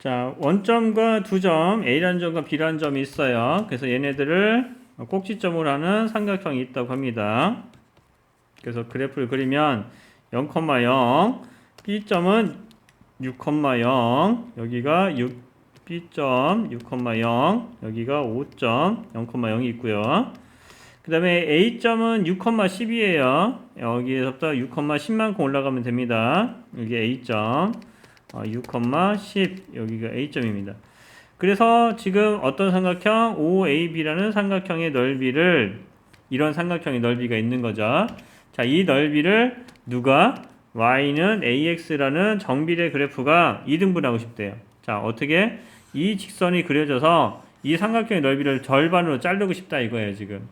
자, 원점과 두 점, A라는 점과 B라는 점이 있어요. 그래서 얘네들을 꼭지점으로 하는 삼각형이 있다고 합니다. 그래서 그래프를 그리면 0,0, B점은 6,0, 여기가 6, B점 6,0, 여기가 5점 0,0이 있고요. 그 다음에 A점은 6,10이에요. 여기에서부터 6,10만큼 올라가면 됩니다. 여기 A점. 어, 6,10 여기가 A점입니다. 그래서 지금 어떤 삼각형 OAB라는 삼각형의 넓이를 이런 삼각형의 넓이가 있는 거죠. 자, 이 넓이를 누가 y는 ax라는 정비례 그래프가 2등분하고 싶대요. 자, 어떻게 이 직선이 그려져서 이 삼각형의 넓이를 절반으로 자르고 싶다 이거예요, 지금.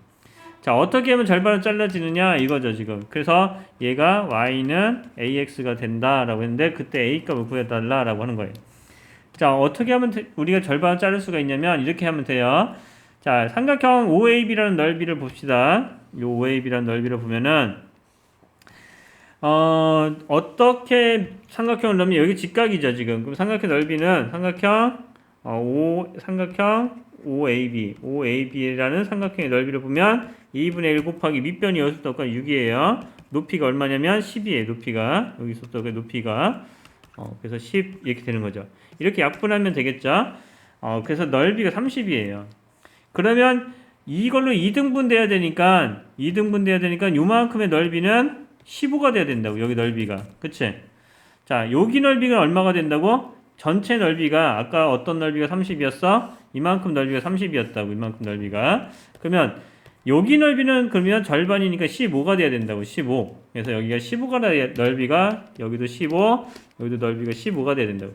자, 어떻게 하면 절반으로 잘라지느냐 이거죠, 지금. 그래서 얘가 y는 ax가 된다라고 했는데 그때 a 값을 구해 달라라고 하는 거예요. 자, 어떻게 하면 되- 우리가 절반을 자를 수가 있냐면 이렇게 하면 돼요. 자, 삼각형 OAB라는 넓이를 봅시다. 이 OAB라는 넓이를 보면은 어, 어떻게 삼각형을 넣으면 여기 직각이죠, 지금. 그럼 삼각형 넓이는 삼각형 어, O 삼각형 OAB, OAB라는 삼각형의 넓이를 보면 2분의 1 곱하기 밑변이 여기서부터 6이에요. 높이가 얼마냐면 10이에요. 높이가 여기서부터 그 높이가 어, 그래서 10 이렇게 되는 거죠. 이렇게 약분하면 되겠죠. 어, 그래서 넓이가 30이에요. 그러면 이걸로 2등분 돼야 되니까 2등분 돼야 되니까 요만큼의 넓이는 15가 돼야 된다고. 여기 넓이가. 그치? 자, 여기 넓이가 얼마가 된다고? 전체 넓이가 아까 어떤 넓이가 30이었어? 이만큼 넓이가 30이었다고. 이만큼 넓이가. 그러면 여기 넓이는 그러면 절반이니까 15가 돼야 된다고. 15. 그래서 여기가 15가 돼야 넓이가 여기도 15, 여기도 넓이가 15가 돼야 된다고.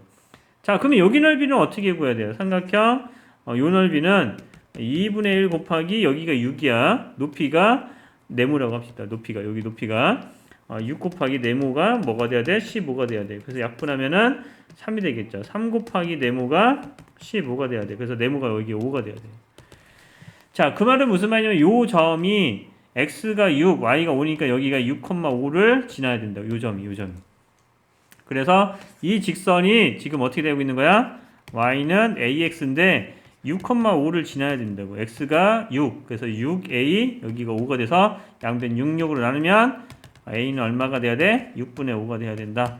자, 그러면 여기 넓이는 어떻게 구해야 돼요? 삼각형 어, 요 넓이는 2분의 1 곱하기 여기가 6이야. 높이가 네모라고 합시다. 높이가 여기 높이가 어, 6 곱하기 네모가 뭐가 돼야 돼? 15가 돼야 돼. 그래서 약분하면은 3이 되겠죠. 3 곱하기 네모가 15가 돼야 돼. 그래서 네모가 여기 5가 돼야 돼. 자, 그 말은 무슨 말이냐면 요 점이 x가 6, y가 5니까 여기가 6,5를 지나야 된다. 요 점이, 요 점이. 그래서 이 직선이 지금 어떻게 되고 있는 거야? y는 ax인데 6,5를 지나야 된다고. x가 6. 그래서 6a 여기가 5가 돼서 양변 6, 6으로 나누면 a는 얼마가 돼야 돼? 6분의 5가 돼야 된다.